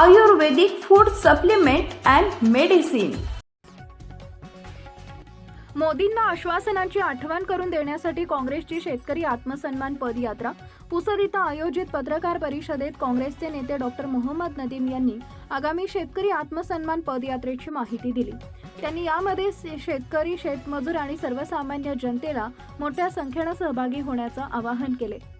Ayurvedic food supplement and medicine मोदींना आश्वासनांची आठवण करून देण्यासाठी काँग्रेसची शेतकरी आत्मसन्मान पदयात्रा. पुसद इथं आयोजित पत्रकार परिषदेत काँग्रेसचे नेते डॉक्टर मोहम्मद नदीम यांनी आगामी शेतकरी आत्मसन्मान पदयात्रेची माहिती दिली. त्यांनी यामध्ये शे- शेतकरी शेतमजूर आणि सर्वसामान्य जनतेला मोठ्या संख्येनं सहभागी होण्याचं आवाहन केले.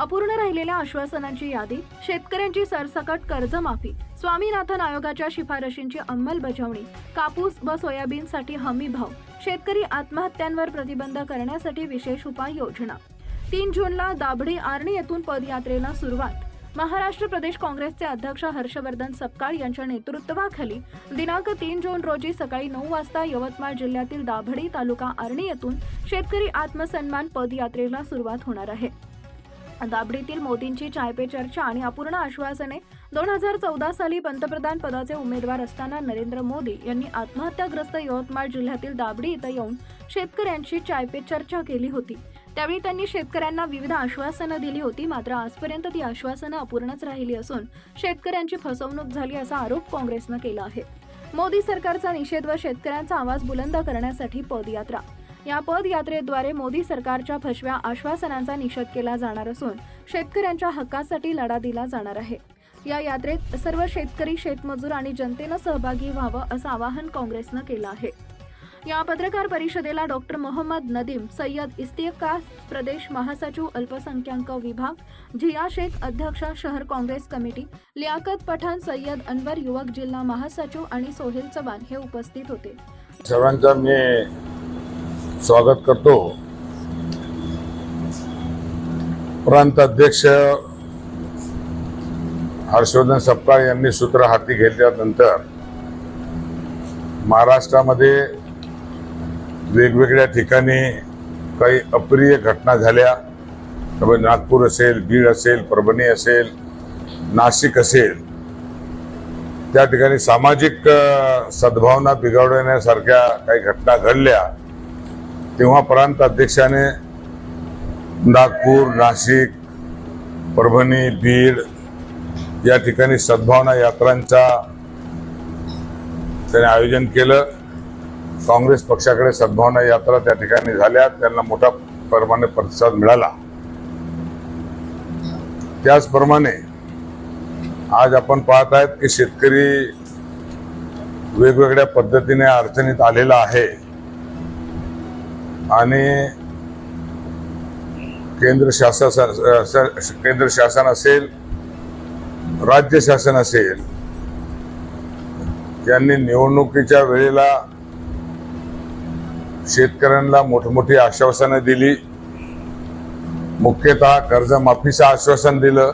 अपूर्ण राहिलेल्या आश्वासनांची यादी शेतकऱ्यांची सरसकट कर्जमाफी स्वामीनाथन आयोगाच्या शिफारशींची अंमलबजावणी कापूस व सोयाबीनसाठी हमी भाव शेतकरी आत्महत्यांवर प्रतिबंध करण्यासाठी विशेष उपाययोजना. तीन जूनला दाभडी आर्णी येथून पदयात्रेला सुरुवात. महाराष्ट्र प्रदेश काँग्रेसचे अध्यक्ष हर्षवर्धन सपकाळ यांच्या नेतृत्वाखाली दिनांक तीन जून रोजी सकाळी नऊ वाजता यवतमाळ जिल्ह्यातील दाभडी तालुका आर्णी येथून शेतकरी आत्मसन्मान पदयात्रेला सुरुवात होणार आहे. दाबडीतील मोदींची चाय पे चर्चा आणि अपूर्ण आश्वासने दोन हजार चौदा साली पंतप्रधान पदाचे उमेदवार असताना नरेंद्र मोदी यांनी आत्महत्याग्रस्त यवतमाळ जिल्ह्यातील दाबडी इथं येऊन शेतकऱ्यांशी चाय पे चर्चा केली होती. त्यावेळी त्यांनी शेतकऱ्यांना विविध आश्वासनं दिली होती मात्र आजपर्यंत ती आश्वासनं अपूर्णच राहिली असून शेतकऱ्यांची फसवणूक झाली असा आरोप काँग्रेसनं केला आहे. मोदी सरकारचा निषेध व शेतकऱ्यांचा आवाज बुलंद करण्यासाठी पदयात्रा या पदयात्रेद्वारे मोदी सरकारच्या फसव्या आश्वासनांचा निषेध केला जाणार असून शेतकऱ्यांच्या हक्कासाठी लढा दिला जाणार आहे. या यात्रेत सर्व शेतकरी शेतमजूर आणि जनतेनं सहभागी व्हावं असं आवाहन काँग्रेसनं केलं आहे. या पत्रकार परिषदेला डॉक्टर मोहम्मद नदीम सय्यद इस्तिका प्रदेश महासचिव अल्पसंख्याक विभाग झिया शेख अध्यक्ष शहर काँग्रेस कमिटी लियाकत पठाण सय्यद अनवर युवक जिल्हा महासचिव आणि सोहेल चव्हाण हे उपस्थित होते. सर्वांचा मी स्वागत करतो. प्रांताध्यक्ष हर्षवर्धन सपकाळ यांनी सूत्र हाती घेतल्यानंतर महाराष्ट्रामध्ये वेगवेगळ्या ठिकाणी काही अप्रिय घटना झाल्या. त्यामुळे नागपूर असेल बीड असेल परभणी असेल नाशिक असेल त्या ठिकाणी सामाजिक सद्भावना बिघडवण्यासारख्या काही घटना घडल्या. तेव्हा प्रांत अध्यक्षाने नागपूर नाशिक परभणी बीड या ठिकाणी सद्भावना यात्रांचा त्याने आयोजन केलं. काँग्रेस पक्षाकडे सद्भावना यात्रा त्या ठिकाणी झाल्या. त्यांना मोठा प्रमाणे प्रतिसाद मिळाला. त्याचप्रमाणे आज आपण पाहत आहेत की शेतकरी वेगवेगळ्या पद्धतीने अडचणीत आलेला आहे. आणि केंद्र शासन केंद्र शासन असेल राज्य शासन असेल यांनी निवडणुकीच्या वेळेला शेतकऱ्यांना मोठमोठी आश्वासनं दिली. मुख्यतः कर्जमाफीचं आश्वासन दिलं.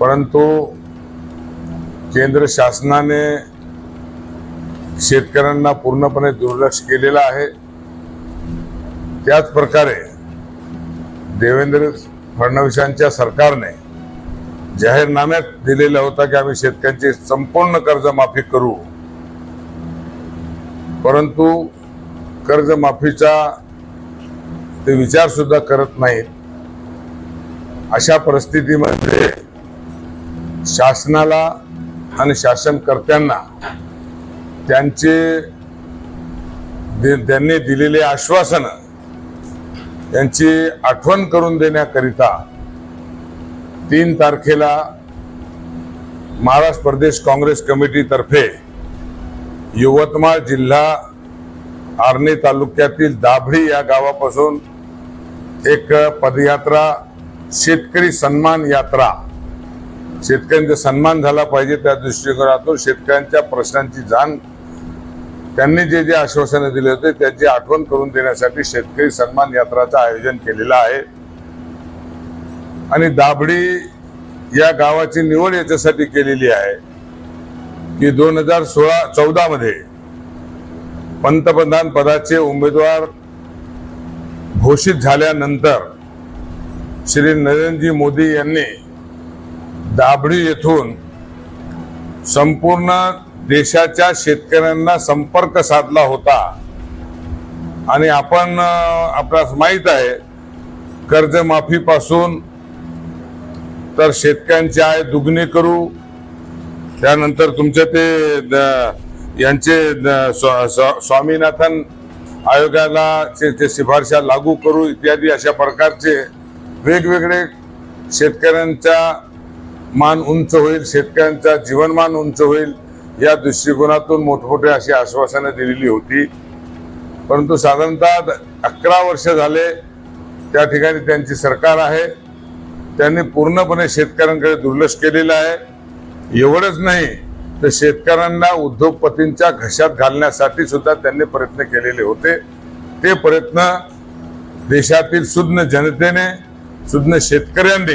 परंतु केंद्र शासनाने शेतकऱ्यांना पूर्णपणे दुर्लक्ष केलेलं आहे. त्याच प्रकारे देवेंद्र फडणवीसांच्या सरकारने जाहीरनाम्यात दिलेला होता की आम्ही शेतकऱ्यांची संपूर्ण कर्जमाफी करू. परंतु कर्जमाफीचा ते विचार सुद्धा करत नाहीत. अशा परिस्थितीमध्ये शासनाला आणि शासनकर्त्यांना त्यांचे त्यांनी दिलेले आश्वासन यांची आठवण करून देण्याकरिता तीन तारखेला महाराष्ट्र प्रदेश काँग्रेस कमिटीतर्फे यवतमाळ जिल्हा आर्णी तालुक्यातील दाभळी या गावापासून एक पदयात्रा शेतकरी सन्मान यात्रा. शेतकऱ्यांचा सन्मान झाला पाहिजे त्या दृष्टिकोनातून शेतकऱ्यांच्या प्रश्नांची जाण त्यांनी जे जे आश्वासनं दिले होते त्याची आठवण करून देण्यासाठी शेतकरी सन्मान यात्राचं आयोजन केलेलं आहे. आणि दाभडी या गावाची निवड याच्यासाठी केलेली आहे की दोन हजार सोळा चौदा मध्ये पंतप्रधान पदाचे उमेदवार घोषित झाल्यानंतर श्री नरेंद्रजी मोदी यांनी दाभडी येथून संपूर्ण देशाच्या शेतकऱ्यांना संपर्क साधला होता. आणि आपण आपल्यास माहीत आहे कर्जमाफीपासून तर शेतकऱ्यांची आय दुगणी करू. त्यानंतर तुमचे ते द- यांचे स्वा- स्वा- स्वामीनाथन आयोगाला चे- ते शिफारशा लागू करू इत्यादी अशा प्रकारचे वेगवेगळे शेतकऱ्यांचा मान उंच होईल शेतकऱ्यांचा जीवनमान उंच होईल. या दृष्टिकोनातून मोठमोठे अशी आश्वासनं दिलेली होती. परंतु साधारणतः अकरा वर्ष झाले त्या ठिकाणी त्यांची सरकार आहे. त्यांनी पूर्णपणे शेतकऱ्यांकडे दुर्लक्ष केलेलं आहे. एवढंच नाही तर शेतकऱ्यांना उद्योगपतींच्या घशात घालण्यासाठी सुद्धा त्यांनी प्रयत्न केलेले होते. ते प्रयत्न देशातील सुज्ञ जनतेने सुज्ञ शेतकऱ्यांनी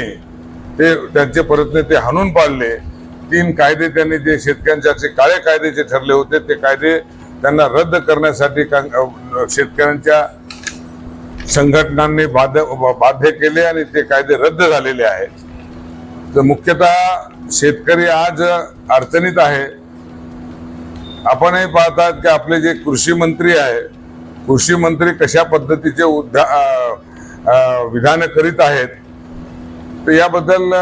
ते त्यांचे प्रयत्न ते हाणून पाडले. तीन कायदे त्यांनी जे शेतकऱ्यांच्या जे काळे कायदे जे ठरले होते ते कायदे त्यांना रद्द करण्यासाठी का- शेतकऱ्यांच्या संघटनांनी बाध्य बाध्य केले आणि ते कायदे रद्द झालेले आहेत. तर मुख्यतः शेतकरी आज अडचणीत आहे. आपणही पाहतात की आपले जे कृषी मंत्री आहे कृषी मंत्री कशा पद्धतीचे उद्धा विधानं विधान करीत आहेत तर याबद्दल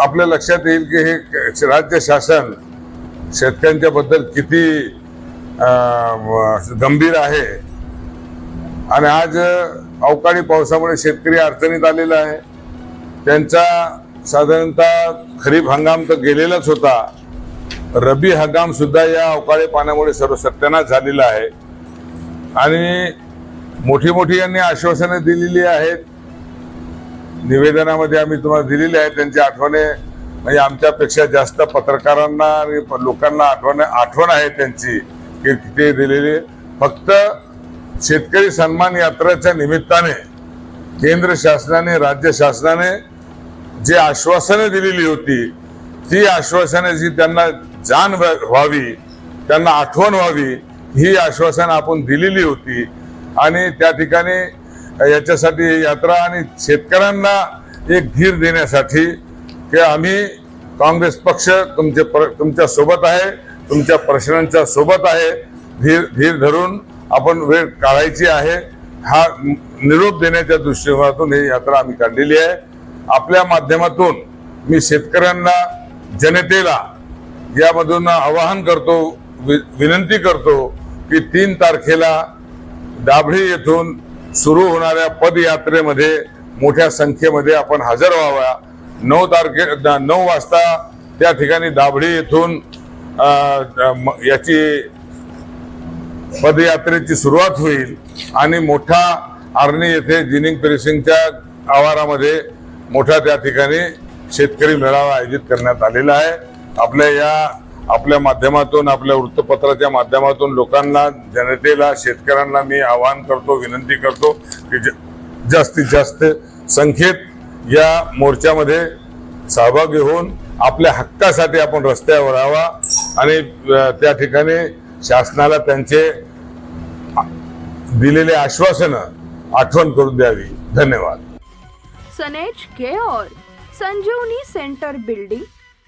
आपल्या लक्षात येईल की हे राज्य शासन शेतकऱ्यांच्या बद्दल किती गंभीर आहे. आणि आज अवकाळी पावसामुळे शेतकरी अडचणीत आलेला आहे. त्यांचा साधारणतः खरीप हंगाम तर गेलेलाच होता. रबी हंगाम सुद्धा या अवकाळी पाण्यामुळे सर्व सत्यानाश झालेला आहे. आणि मोठी मोठी यांनी आश्वासनं दिलेली आहेत. निवेदनामध्ये आम्ही तुम्हाला दिलेली आहे त्यांची आठवणे. म्हणजे आमच्यापेक्षा जास्त पत्रकारांना आणि लोकांना आठवण आठवण आहे त्यांची की ते दिलेली. फक्त शेतकरी सन्मान यात्रेच्या निमित्ताने केंद्र शासनाने राज्य शासनाने जे आश्वासनं दिलेली होती ती आश्वासने जी त्यांना जाण व्हावी त्यांना आठवण व्हावी ही आश्वासनं आपण दिलेली होती. आणि त्या ठिकाणी याच्यासाठी यात्रा आणि शेतकऱ्यांना एक धीर देण्यासाठी की आम्ही काँग्रेस पक्ष तुमचे पर तुमच्यासोबत आहे तुमच्या प्रश्नांच्या सोबत आहे. धीर धीर धरून आपण वेळ काढायची आहे. हा निरोप देण्याच्या दृष्टिकोनातून ही यात्रा आम्ही काढलेली आहे. आपल्या माध्यमातून मी शेतकऱ्यांना जनतेला यामधून आवाहन करतो वि- विनंती करतो की तीन तारखेला दाभळी येथून सुरू होणाऱ्या पदयात्रेमध्ये मोठ्या संख्येमध्ये आपण हजर व्हावा. नऊ तारखे नऊ वाजता त्या ठिकाणी दाभळी येथून म- याची पदयात्रेची सुरुवात होईल. आणि मोठा आर्णी येथे जिनिंग पेरिसिंगच्या आवारामध्ये मोठा त्या ठिकाणी शेतकरी मेळावा आयोजित करण्यात आलेला आहे. आपल्या या आपल्या माध्यमातून आपल्या वृत्तपत्राच्या माध्यमातून लोकांना जनतेला शेतकऱ्यांना मी आवाहन करतो विनंती करतो की ज- जास्तीत जास्त संख्येत या मोर्चामध्ये सहभागी होऊन आपल्या हक्कासाठी आपण रस्त्यावर यावा आणि त्या ठिकाणी शासनाला त्यांचे दिलेले आश्वासन आठवण करून द्यावी. धन्यवाद. सनेज care Sanjivani centre building